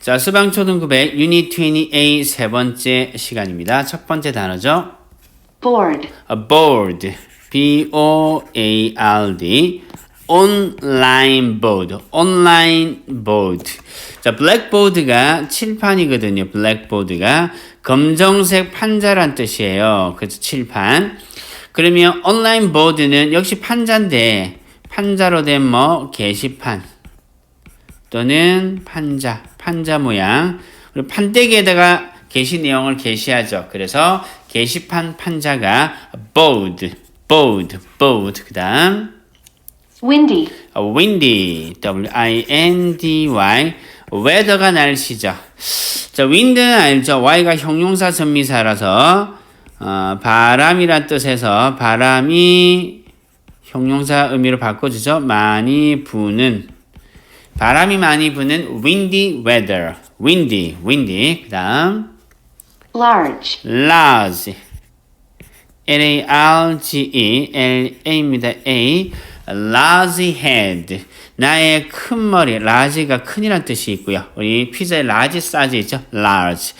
자, 수방초등급의 유닛 28세 번째 시간입니다. 첫 번째 단어죠. board, a board. B-O-A-R-D. 온라인 보드. 온라인 보드. 자, 블랙보드가 칠판이거든요. 블랙보드가 검정색 판자란 뜻이에요. 그래서 칠판. 그러면 온라인 보드는 역시 판자인데 판자로 된 뭐 게시판 또는 판자, 판자 모양. 그리고 판때기에다가 게시 내용을 게시하죠. 그래서 게시판 판자가 board, board, board. 그 다음 windy, windy, W-I-N-D-Y. weather가 날씨죠. 자, wind는 알죠? y가 형용사 전미사라서 어, 바람이란 뜻에서 바람이 형용사 의미로 바꿔주죠. 많이 부는 바람이 많이 부는 windy weather. windy, windy. 그다음 large, large. L-A-R-G-E, L-A입니다. A. large head. 나의 큰 머리. large가 큰이란 뜻이 있고요. 우리 피자에 large 사이즈 있죠? large.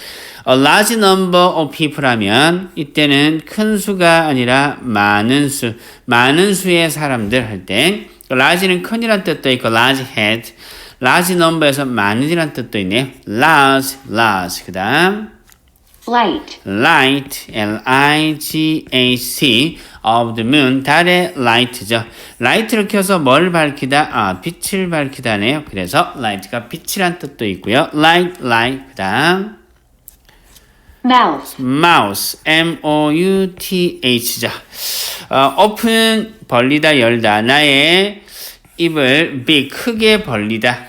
A large number of people 하면 이때는 큰 수가 아니라 많은 수, 많은 수의 사람들 할 때 large는 큰이란 뜻도 있고 large head, large number에서 많은이란 뜻도 있네요. large, large. 그 다음 light, light, L-I-G-H-T of the moon, 달의 light죠. light를 켜서 뭘 밝히다? 아, 빛을 밝히다네요. 그래서 light가 빛이란 뜻도 있고요. light, light. 그 다음 mouth, mouse, M-O-U-T-H죠. 어, open, 벌리다, 열다. 나의 입을 big, 크게 벌리다.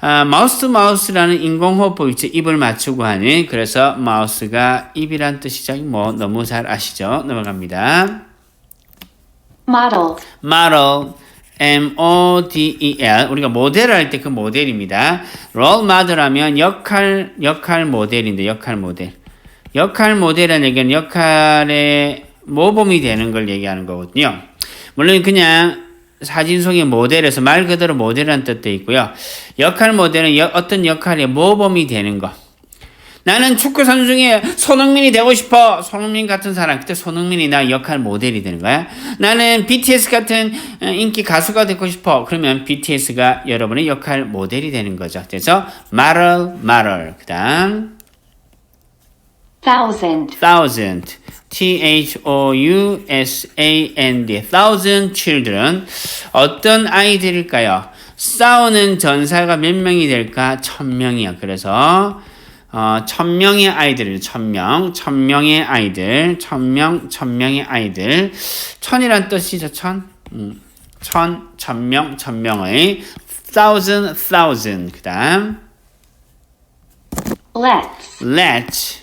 아, 마우스 마우스라는 인공호흡 있죠. 입을 맞추고 하는. 그래서 마우스가 입이란 뜻이죠. 뭐 너무 잘 아시죠? 넘어갑니다. model, model M-O-D-E-L 우리가 모델을 할때 그 모델입니다. model 하면 역할 역할 모델인데 역할 모델. 역할 모델이라는 얘기는 역할의 모범이 되는 걸 얘기하는 거거든요. 물론 그냥 사진 속의 모델에서 말 그대로 모델이라는 뜻도 있고요. 역할 모델은 여- 어떤 역할의 모범이 되는 거. 나는 축구 선수 중에 손흥민이 되고 싶어. 손흥민 같은 사람. 그때 손흥민이 나 역할 모델이 되는 거야. 나는 BTS 같은 어, 인기 가수가 되고 싶어. 그러면 BTS가 여러분의 역할 모델이 되는 거죠. 그래서 model, model. 그 다음 thousand, thousand. T-H-O-U-S-A-N-D. thousand children. 어떤 아이들일까요? 싸우는 전사가 몇 명이 될까? 천 명이야. 그래서 어, 천 명의 아이들, 천 명, 천 명의 아이들, 천 명, 천 명의 아이들. 천이란 뜻이죠, 천. 음, 천, 천 명, 천 명의 thousand, thousand. 그 다음 let's, let's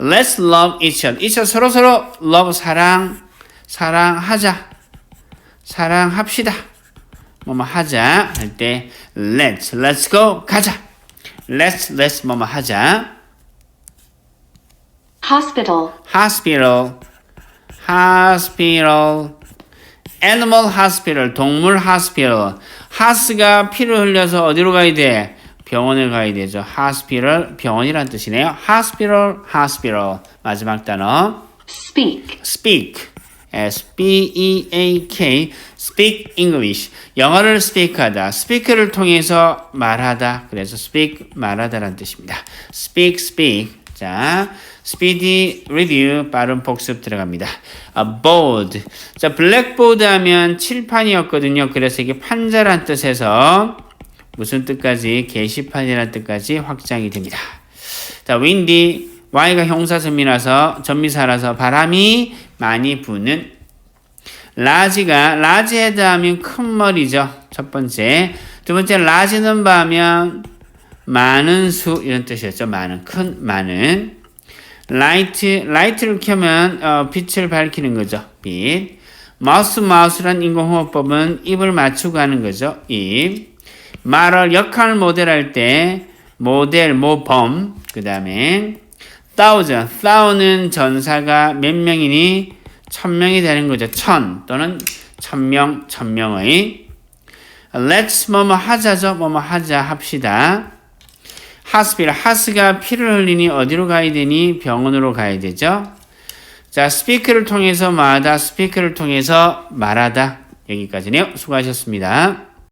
let's love each other. each other 서로 서로 love 사랑 사랑하자 사랑합시다. 뭐뭐 하자 할 때 let's let's go 가자. Let's let's 뭐뭐 하자. hospital, hospital hospital animal hospital 동물 hospital 하스가 피를 흘려서 어디로 가야 돼? 병원을 가야 되죠. hospital 병원이란 뜻이네요. hospital hospital 마지막 단어 speak, speak S B E A K speak English 영어를 speak하다 speak를 통해서 말하다 그래서 speak 말하다라는 뜻입니다. speak speak 자 speedy review 빠른 복습 들어갑니다. a board 자 블랙보드 하면 칠판이었거든요. 그래서 이게 판자란 뜻에서 무슨 뜻까지 게시판이라는 뜻까지 확장이 됩니다. 자, windy y가 형사 전미라서 전미사라서 바람이 많이 부는 라지가 라지 헤드 하면 큰 머리죠. 첫 번째. 두 번째 라지는 하면 많은 수 이런 뜻이었죠. 많은 큰 많은 라이트 라이트를 켜면 어, 빛을 밝히는 거죠. 빛. 마우스 마우스란 인공호흡법은 입을 맞추고 하는 거죠. 입. 말을 역할 모델할 때 모델 모범 그 다음에 thousand thousand은 전사가 몇 명이니 천 명이 되는 거죠. 천 또는 천명 천명의 let's 뭐뭐 하자죠. 뭐뭐 하자 합시다. 하스필 하스가 피를 흘리니 어디로 가야 되니 병원으로 가야 되죠. 자, 스피크를 통해서 말하다, 스피크를 통해서 말하다. 여기까지네요. 수고하셨습니다.